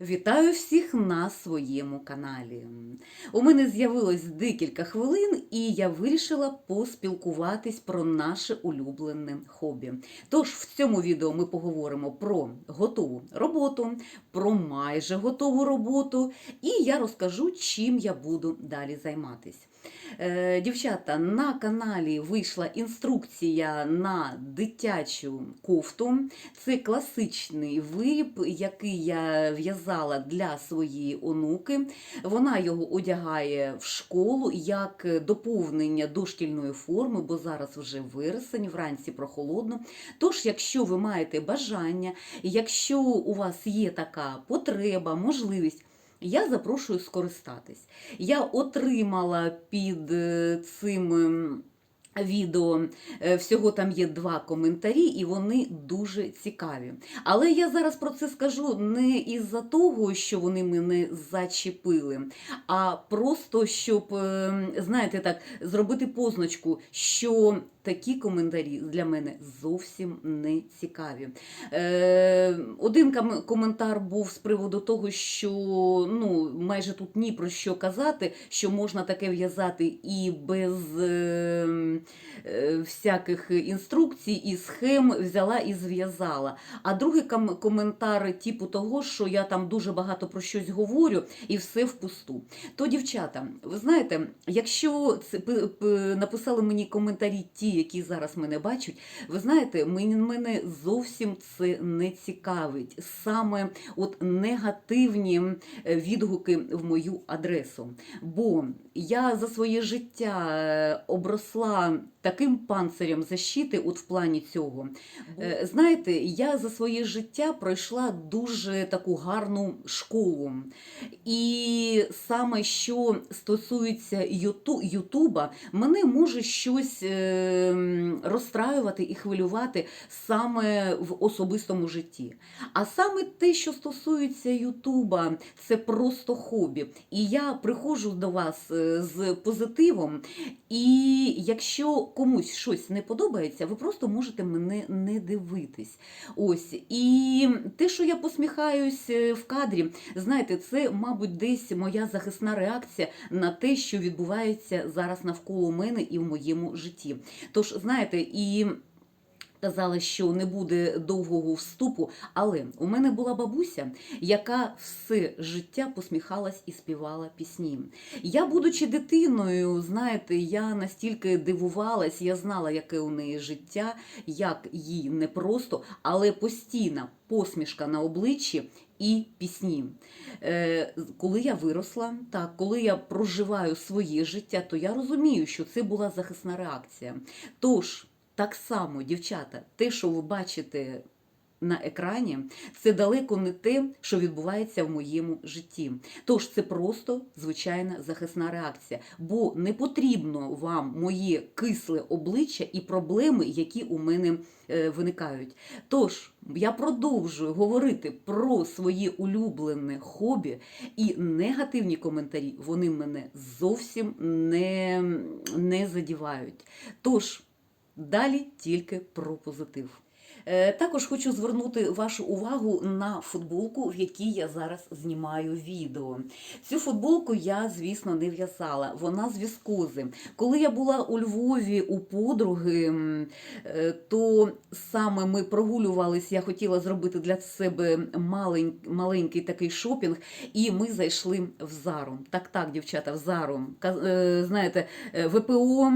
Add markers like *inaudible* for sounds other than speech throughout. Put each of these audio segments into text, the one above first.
Вітаю всіх на своєму каналі. У мене з'явилось декілька хвилин, і я вирішила поспілкуватись про наше улюблене хобі. Тож в цьому відео ми поговоримо про готову роботу, про майже готову роботу, і я розкажу, чим я буду далі займатись. Е, Дівчата, на каналі вийшла інструкція на дитячу кофту. Це класичний виріб, який я в'язала для своєї онуки. Вона його одягає в школу як доповнення до шкільної форми, бо зараз вже вересень, вранці прохолодно. Тож, якщо ви маєте бажання, якщо у вас є така потреба, можливість. Я запрошую скористатись. Я отримала під е, цим ем, відео е, всього там є два коментарі, і вони дуже цікаві. Але я зараз про це скажу не із-за того, що вони мене зачепили, а просто щоб, е, знаєте, так, зробити позначку, що такі коментарі для мене зовсім не цікаві. Е, один коментар був з приводу того, що ну, майже тут ні про що казати, що можна таке в'язати і без е, е, всяких інструкцій і схем взяла і зв'язала. А другий ком- коментар, типу того, що я там дуже багато про щось говорю і все впусту. То, дівчата, ви знаєте, якщо це написали мені коментарі ті, які зараз мене бачать, ви знаєте, мені- мене зовсім це не цікавить. Саме от негативні відгуки в мою адресу. Бо я за своє життя е, обросла таким панцирем защити, от в плані цього. Е, Знаєте, я за своє життя пройшла дуже таку гарну школу. І саме що стосується Ютуба, мене може щось е, розстраювати і хвилювати саме в особистому житті. А саме те, що стосується Ютуба, це просто хобі. І я приходжу до вас е, з позитивом. І якщо комусь щось не подобається, ви просто можете мене не дивитись. Ось і те, що я посміхаюсь е, в кадрі, знаєте, це, мабуть, десь моя захисна реакція на те, що відбувається зараз навколо мене і в моєму житті. Тож, знаєте, і. Казали, що не буде довгого вступу, але у мене була бабуся, яка все життя посміхалась і співала пісні. Я, будучи дитиною, знаєте, я настільки дивувалась, я знала, яке у неї життя, як їй непросто, але постійна посмішка на обличчі і пісні. Е, коли я виросла, так, коли я проживаю своє життя, то я розумію, що це була захисна реакція. Тож, так само, дівчата, те, що ви бачите на екрані, це далеко не те, що відбувається в моєму житті. Тож це просто звичайна захисна реакція, бо не потрібно вам моє кисле обличчя і проблеми, які у мене е, виникають. Тож я продовжую говорити про своє улюблене хобі, і негативні коментарі вони мене зовсім не, не задівають. Тож. Далі тільки про позитив. Е, Також хочу звернути вашу увагу на футболку, в якій я зараз знімаю відео. Цю футболку я, звісно, не в'язала. Вона з віскози. Коли я була у Львові у подруги, е, то саме ми прогулювались, я хотіла зробити для себе малень- маленький такий шопінг, і ми зайшли в Зару. Так, так, дівчата, в Зару. Е, Знаєте, ВПО.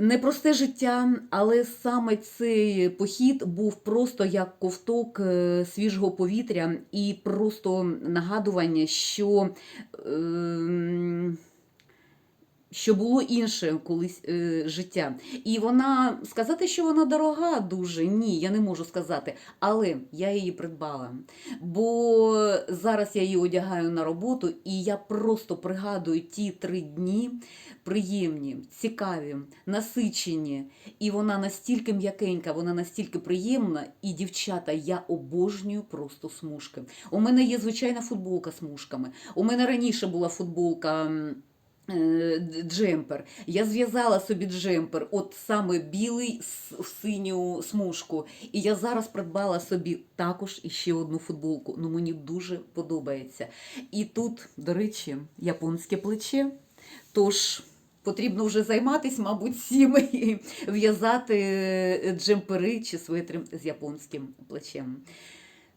Непросте життя, але саме цей похід був просто як ковток е, свіжого повітря і просто нагадування, що, ем, що було інше колись е, життя. І вона сказати, що вона дорога дуже, ні, я не можу сказати, але я її придбала. Бо зараз я її одягаю на роботу, і я просто пригадую ті три дні приємні, цікаві, насичені. І вона настільки м'якенька, вона настільки приємна. І дівчата, я обожнюю просто смужки. У мене є звичайна футболка з смужками. У мене раніше була футболка. Е, джемпер. Я зв'язала собі джемпер, от саме білий в синю смужку. І я зараз придбала собі також іще одну футболку. Ну мені дуже подобається. І тут, до речі, японське плече. Тож потрібно вже займатися, мабуть, всім і в'язати е, джемпери чи светри з японським плечем.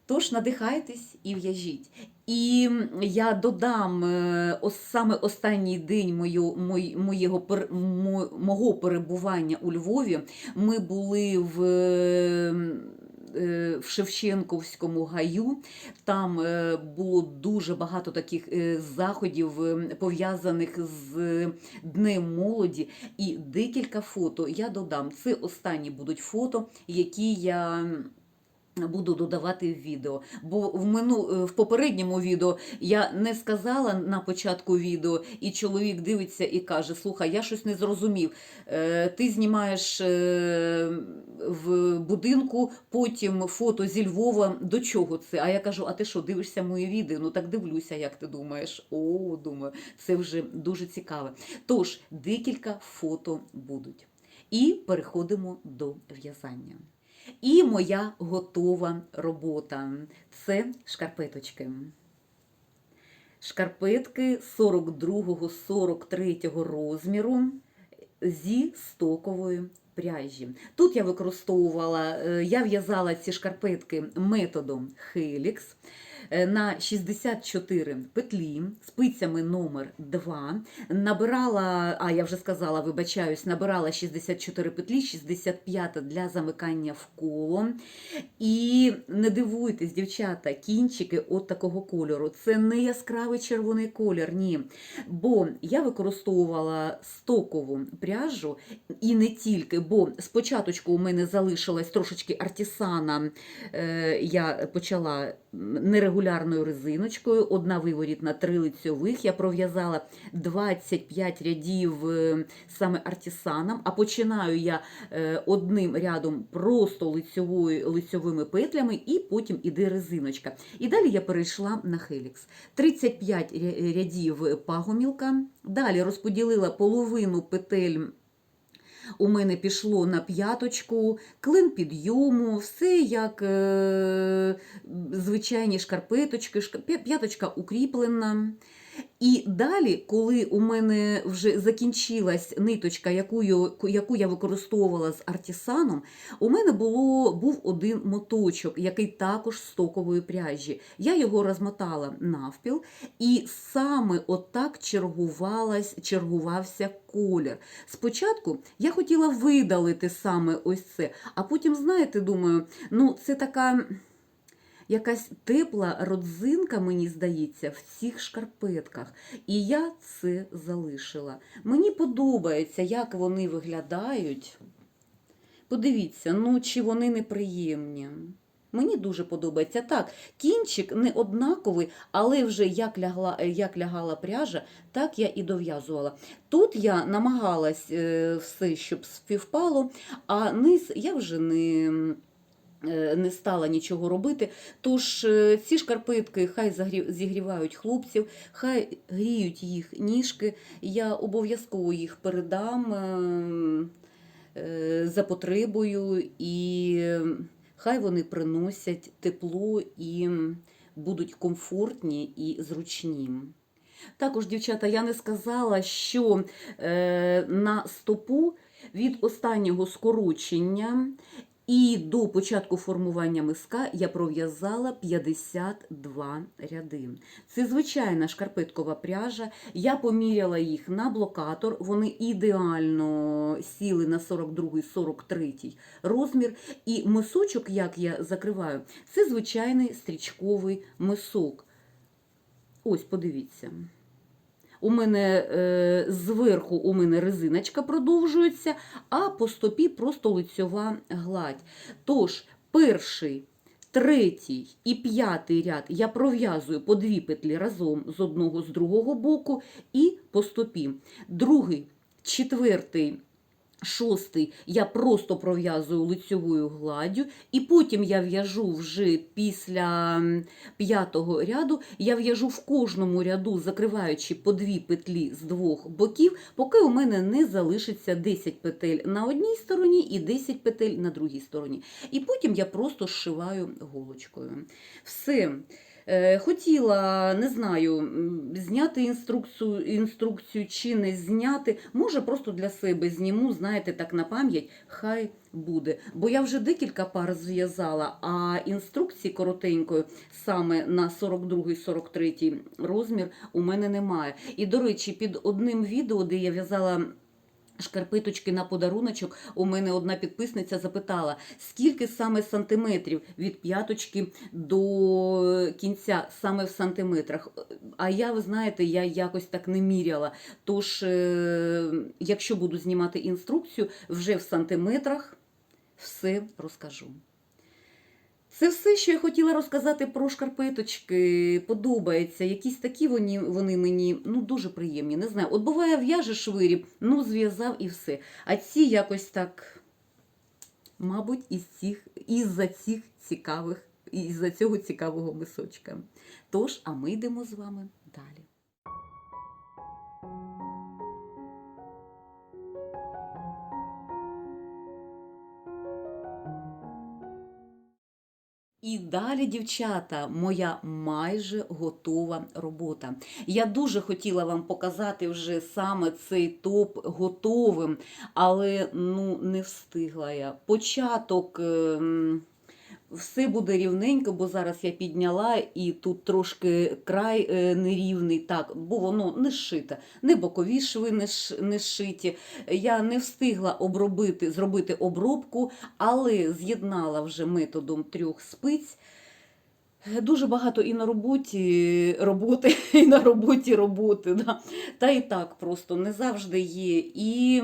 Тож надихайтесь і в'яжіть. І я додам е, саме останній день мою, моєго, мого перебування у Львові. Ми були в, е, в Шевченковському гаю. Там е, було дуже багато таких заходів, пов'язаних з Днем молоді. І декілька фото я додам. Це останні будуть фото, які я. Буду додавати в відео, бо в мину е, в попередньому відео я не сказала на початку відео, і чоловік дивиться і каже: Слухай, я щось не зрозумів. Е, Ти знімаєш е, в будинку, потім фото зі Львова. До чого це? А я кажу: а ти що, дивишся моє відео? Ну так дивлюся, як ти думаєш. О, думаю, це вже дуже цікаве. Тож, декілька фото будуть. І переходимо до в'язання. І моя готова робота це шкарпеточки. Шкарпетки 42-43 розміру зі стокової пряжі. Тут я використовувала, е, я в'язала ці шкарпетки методом Helix е, на 64 петлі спицями номер 2. Набирала, а я вже сказала, вибачаюсь, набирала 64 петлі, 65 для замикання в коло. І не дивуйтесь, дівчата, кінчики от такого кольору. Це не яскравий червоний колір, ні. Бо я використовувала стокову пряжу і не тільки, бо спочатку у мене залишилась трошечки артісана, е, я почала нерегулярною резиночкою, одна виворітна, три лицьових. Я пров'язала 25 рядів е, саме артісаном, а починаю я е, одним рядом просто лицьовою, лицьовими петлями, і потім іде резиночка. І далі я перейшла на хелікс. 35 рядів пагомілка. Далі розподілила половину петель. У мене пішло на п'яточку, клин підйому, все як е, звичайні шкарпеточки, шка- п'яточка укріплена. І далі, коли у мене вже закінчилась ниточка, яку, яку я використовувала з артісаном, у мене було, був один моточок, який також з стокової пряжі. Я його розмотала навпіл, і саме отак чергувалась, чергувався колір. Спочатку я хотіла видалити саме ось це, а потім, знаєте, думаю, ну це така. Якась тепла родзинка, мені здається, в цих шкарпетках. І я це залишила. Мені подобається, як вони виглядають. Подивіться, ну чи вони неприємні. Мені дуже подобається. Так, кінчик не однаковий, але вже як лягла, як лягала пряжа, так я і дов'язувала. Тут я намагалась е, все, щоб співпало, а низ я вже не. Е, Не стала нічого робити, тож е, ці шкарпетки хай зігрівають хлопців, хай гріють їх ніжки. Я обов'язково їх передам е, е, за потребою, і хай вони приносять тепло і будуть комфортні і зручні. Також, дівчата, я не сказала, що на стопу від останнього скорочення і до початку формування миска я пров'язала 52 ряди. Це звичайна шкарпеткова пряжа. Я поміряла їх на блокатор. Вони ідеально сіли на 42-43 розмір. І мисочок, як я закриваю, це звичайний стрічковий мисок. Ось, подивіться. У мене е, зверху у мене резиночка продовжується, а по стопі просто лицьова гладь. Тож, перший, третій і п'ятий ряд я пров'язую по дві петлі разом з одного з другого боку і по стопі. Другий, четвертий Шостий я просто пров'язую лицьовою гладдю, і потім я в'яжу вже після п'ятого ряду, я в'яжу в кожному ряду, закриваючи по дві петлі з двох боків, поки у мене не залишиться 10 петель на одній стороні і 10 петель на другій стороні. І потім я просто зшиваю голочкою. Все. Е, Хотіла, не знаю, зняти інструкцію, інструкцію чи не зняти. Може, просто для себе зніму, знаєте, так на пам'ять, хай буде. Бо я вже декілька пар зв'язала, а інструкції коротенької саме на 42-43 розмір у мене немає. І, до речі, під одним відео, де я в'язала. Шкарпеточки на подаруночок у мене одна підписниця запитала, скільки саме сантиметрів від п'яточки до кінця, саме в сантиметрах. А я, ви знаєте, я якось так не міряла. Тож, е, якщо буду знімати інструкцію, вже в сантиметрах все розкажу. Це все, що я хотіла розказати про шкарпеточки. Подобається. Якісь такі вони, вони мені ну, дуже приємні. Не знаю. От буває, в'яжеш виріб, ну зв'язав і все. А ці якось так, мабуть, із цих, із-за цих цікавих, із-за цього цікавого мисочка. Тож, а ми йдемо з вами далі. І далі, дівчата, моя майже готова робота. Я дуже хотіла вам показати вже саме цей топ готовим, але ну не встигла я. Початок. ем, Все буде рівненько, бо зараз я підняла і тут трошки край е, нерівний, так, бо воно не зшите, не бокові шви не, ш, не зшиті. Я не встигла обробити, зробити обробку, але з'єднала вже методом трьох спиць. Дуже багато і на роботі роботи, *laughs* і на роботі роботи. Да. Та і так просто не завжди є і,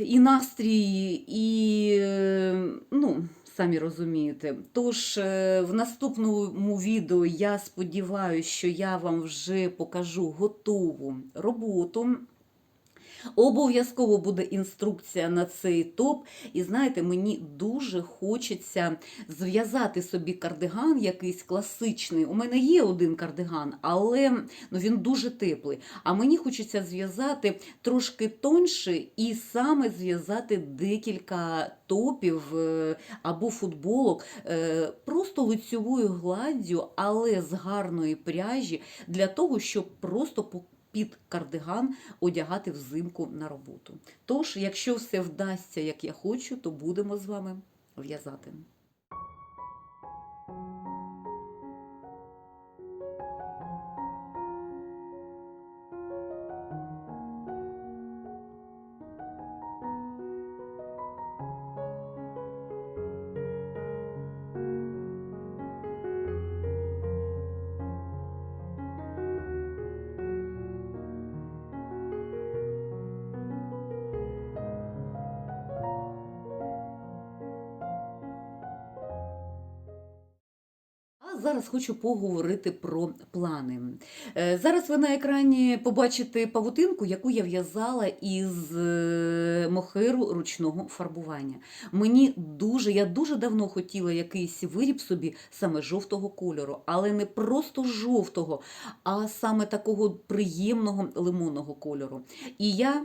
і настрій, і е, ну, самі розумієте. Тож е, в наступному відео я сподіваюся, що я вам вже покажу готову роботу. Обов'язково буде інструкція на цей топ. І знаєте, мені дуже хочеться зв'язати собі кардиган якийсь класичний. У мене є один кардиган, але ну, він дуже теплий. А мені хочеться зв'язати трошки тоньше і саме зв'язати декілька топів е, або футболок е, просто лицьовою гладдю, але з гарної пряжі, для того, щоб просто по- під кардиган одягати взимку на роботу. Тож, якщо все вдасться, як я хочу, то будемо з вами в'язати. Зараз хочу поговорити про плани. Е, Зараз ви на екрані побачите павутинку, яку я в'язала із е, мохеру ручного фарбування. Мені дуже, я дуже давно хотіла якийсь виріб собі саме жовтого кольору, але не просто жовтого, а саме такого приємного лимонного кольору. І я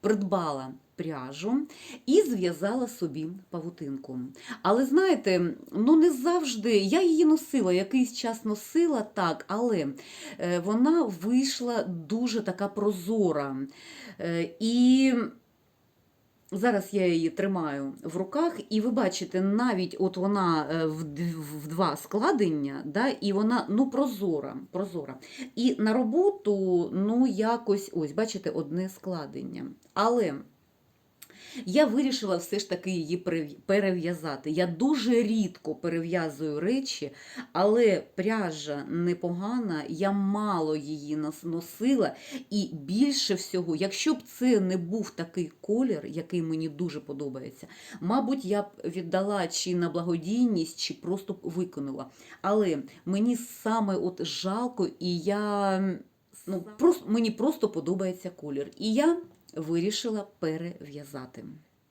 придбала пряжу і зв'язала собі павутинку. Але знаєте, ну не завжди я її носила, якийсь час носила так, але е, вона вийшла дуже така прозора. Е, І Зараз я її тримаю в руках, і ви бачите, навіть от вона е, в, два складення, да, і вона ну, прозора, прозора. І на роботу, ну, якось, ось, бачите, одне складення. Але я вирішила все ж таки її перев'язати. Я дуже рідко перев'язую речі, але пряжа непогана, я мало її нос- носила. І більше всього, якщо б це не був такий колір, який мені дуже подобається, мабуть, я б віддала чи на благодійність, чи просто б виконала. Але мені саме от жалко, і я ну, просто, мені просто подобається колір. І я вирішила перев'язати.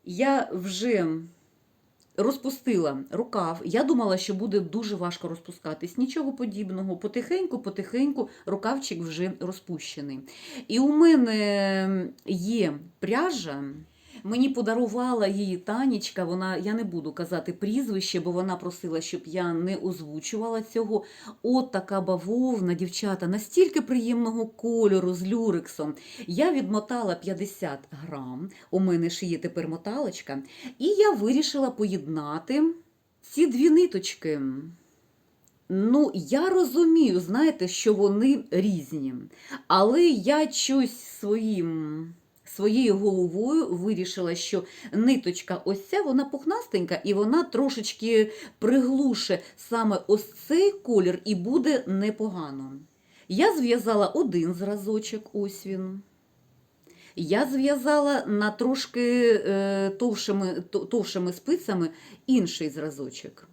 я вже розпустила рукав. Я думала, що буде дуже важко розпускатись. Нічого подібного. Потихеньку, потихеньку рукавчик вже розпущений. І у мене є пряжа. Мені подарувала її Танічка. Вона, я не буду казати прізвище, бо вона просила, щоб я не озвучувала цього. От така бавовна, дівчата, настільки приємного кольору з люрексом. Я відмотала 50 грам. У мене ж є тепер моталочка. І я вирішила поєднати ці дві ниточки. Ну, я розумію, знаєте, що вони різні. Але я щось своїм. Своєю головою вирішила, що ниточка ось ця, вона пухнастенька, і вона трошечки приглуше саме ось цей колір, і буде непогано. Я зв'язала один зразочок, ось він. Я зв'язала на трошки е, товшими, товшими спицями інший зразочок.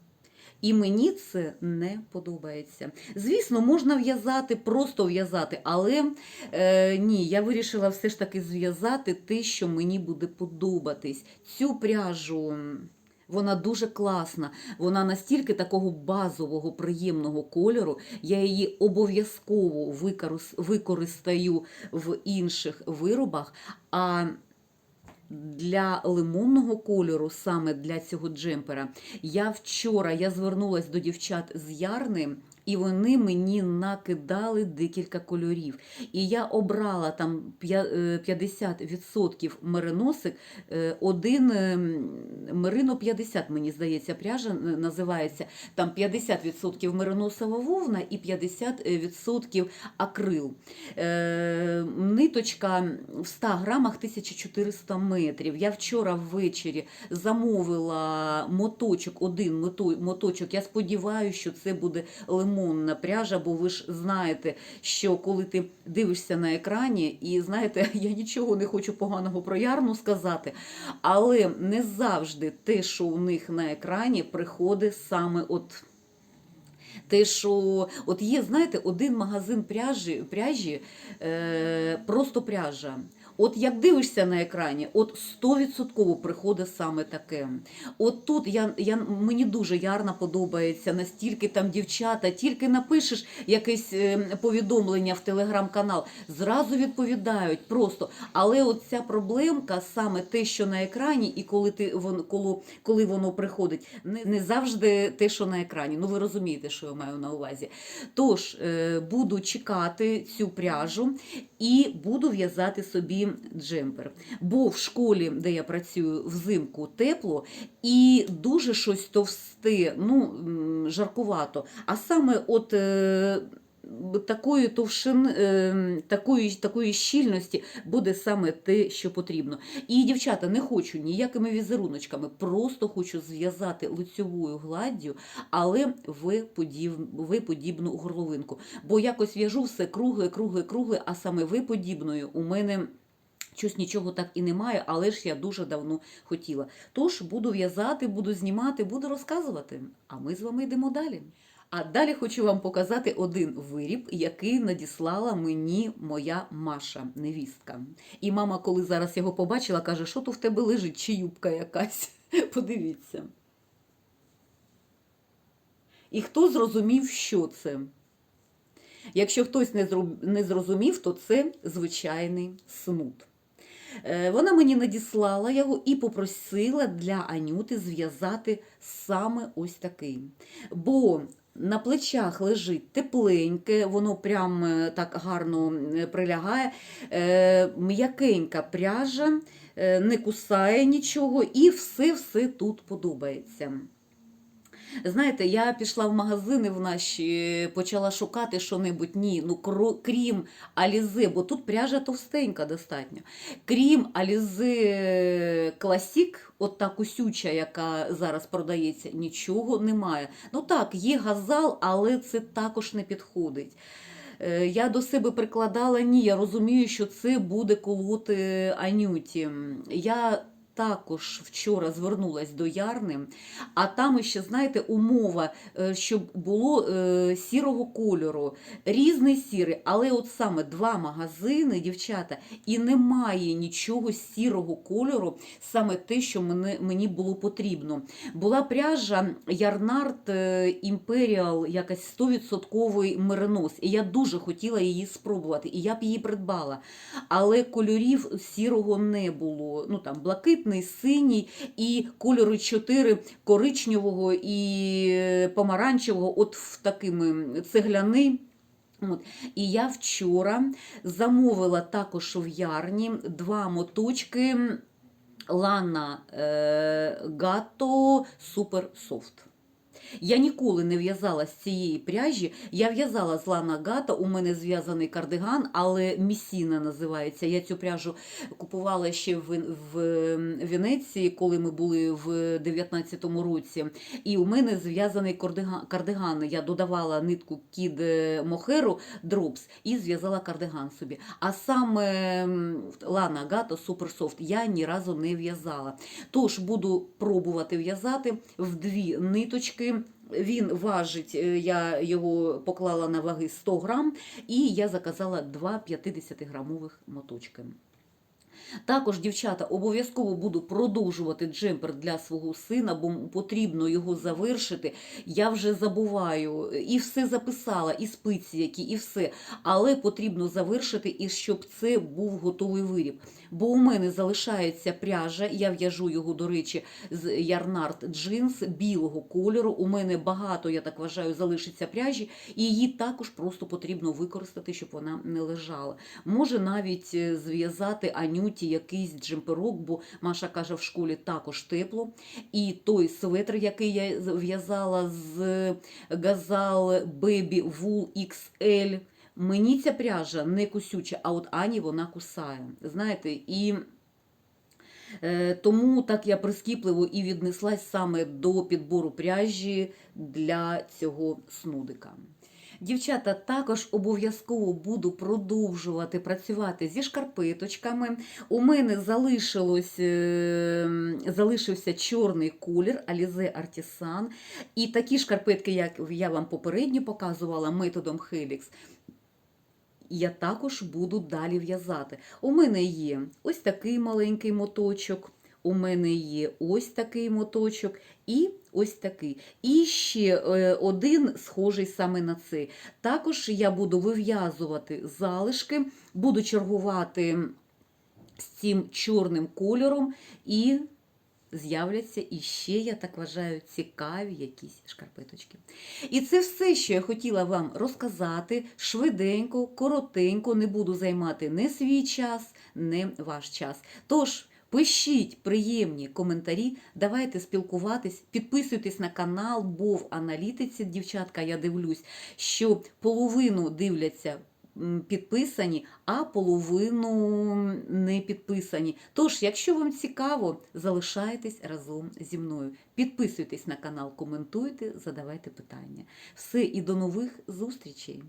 І мені це не подобається. Звісно, можна в'язати, просто в'язати, але е, ні, я вирішила все ж таки зв'язати те, що мені буде подобатись. Цю пряжу. Вона дуже класна, вона настільки такого базового, приємного кольору. Я її обов'язково використаю в інших виробах. А для лимонного кольору, саме для цього джемпера, я вчора я звернулася до дівчат з Ярни, і вони мені накидали декілька кольорів. І я обрала там е, 50% мериносик, е, один е, мерино 50, мені здається, пряжа е, називається. Там 50% мериносова вовна і 50% акрил. Е, ниточка в 100 грамах 1400 метрів. Я вчора ввечері замовила моточок, один моточок. Я сподіваюся, що це буде лимонна пряжа, бо ви ж знаєте, що коли ти дивишся на екрані, і знаєте, *laughs* я нічого не хочу поганого про ярну сказати, але не завжди те, що у них на екрані, приходить саме от. Те, що от є, знаєте, один магазин пряжі, пряжі е, просто пряжа. От як дивишся на екрані, от 100% приходить саме таке. От тут я, я, мені дуже ярна подобається, настільки там дівчата, тільки напишеш якесь е, повідомлення в телеграм-канал, зразу відповідають просто. Але от ця проблемка, саме те, що на екрані, і коли ти вон, коли, коли воно приходить, не, не завжди те, що на екрані. Ну ви розумієте, що я маю на увазі. Тож е, буду чекати цю пряжу і буду в'язати собі джемпер. Бо в школі, де я працюю, взимку тепло і дуже щось товсте, ну жаркувато. А саме от. Такої товщин, е, такої, такої щільності буде саме те, що потрібно. І дівчата, не хочу ніякими візеруночками, просто хочу зв'язати лицьовою гладдю, але в, подіб, в подібну горловинку. Бо якось в'яжу все кругле, кругле, кругле, а саме ви подібною у мене. Щось нічого так і немає, але ж я дуже давно хотіла. Тож буду в'язати, буду знімати, буду розказувати. А ми з вами йдемо далі. А далі хочу вам показати один виріб, який надіслала мені моя Маша, невістка. І мама, коли зараз його побачила, каже, що то в тебе лежить, чи юбка якась. *laughs* Подивіться. І хто зрозумів, що це? Якщо хтось не зрозумів, то це звичайний снуд. Е, Вона мені надіслала його і попросила для Анюти зв'язати саме ось такий. Бо на плечах лежить тепленьке, воно прям е, так гарно прилягає, е, м'якенька пряжа, е, не кусає нічого, і все-все тут подобається. Знаєте, я пішла в магазини в наші, почала шукати що-небудь. Ні, ну крім Алізе, бо тут пряжа товстенька достатньо. Крім Алізе Класік, от та кусюча, яка зараз продається, нічого немає. Ну так, є газал, але це також не підходить. Е, Я до себе прикладала, ні, я розумію, що це буде колоти Анюті. Я також вчора звернулась до Ярни, а там ще, знаєте, умова, е, щоб було е, сірого кольору, різний сірий, але от саме два магазини, дівчата, і немає нічого сірого кольору, саме те, що мені було потрібно. Була пряжа Ярнард Імперіал, якась 100% меринос, і я дуже хотіла її спробувати, і я б її придбала. Але кольорів сірого не було. Ну там блакитний, синій і кольори 4 коричневого і е, помаранчевого, от в такими цегляний. От. І я вчора замовила також в ярні два моточки Лана Гато Супер Софт. Я ніколи не в'язала з цієї пряжі. Я в'язала з Лана Гата, у мене зв'язаний кардиган, але місіна називається. Я цю пряжу купувала ще в, в Венеції, коли ми були в 19-му році. І у мене зв'язаний кардиган. Я додавала нитку кід Мохеру Дропс і зв'язала кардиган собі. А саме Лана Гата Супер Софт я ні разу не в'язала. Тож буду пробувати в'язати в дві ниточки. Він важить, е, я його поклала на ваги 100 грам, і я заказала два 50-грамових моточки. Також, дівчата, обов'язково буду продовжувати джемпер для свого сина, бо потрібно його завершити. Я вже забуваю і все записала, і спиці які, і все. Але потрібно завершити, і щоб це був готовий виріб. Бо у мене залишається пряжа, я в'яжу його, до речі, з Ярнард джинс білого кольору. У мене багато, я так вважаю, залишиться пряжі, і її також просто потрібно використати, щоб вона не лежала. Може навіть е, зв'язати Анюті якийсь джемперок, бо Маша каже, в школі також тепло. І той светр, який я в'язала з Газал Baby Wool XL, Мені ця пряжа не кусюча, а от Ані вона кусає. Знаєте, і е, тому так я прискіпливо і віднеслась саме до підбору пряжі для цього снудика. Дівчата, також обов'язково буду продовжувати працювати зі шкарпеточками. У мене залишилось, е, залишився чорний колір Alize Artisan. І такі шкарпетки, як я вам попередньо показувала методом Helix, я також буду далі в'язати. У мене є ось такий маленький моточок, у мене є ось такий моточок і ось такий. І ще е, один схожий саме на цей. Також я буду вив'язувати залишки, буду чергувати з цим чорним кольором і з'являться іще, я так вважаю, цікаві якісь шкарпеточки. І це все, що я хотіла вам розказати швиденько, коротенько, не буду займати не свій час, не ваш час. Тож. Пишіть приємні коментарі, давайте спілкуватись, підписуйтесь на канал, бо в аналітиці, дівчатка, я дивлюсь, що половину дивляться підписані, а половину не підписані. Тож, якщо вам цікаво, залишайтесь разом зі мною. Підписуйтесь на канал, коментуйте, задавайте питання. Все і до нових зустрічей!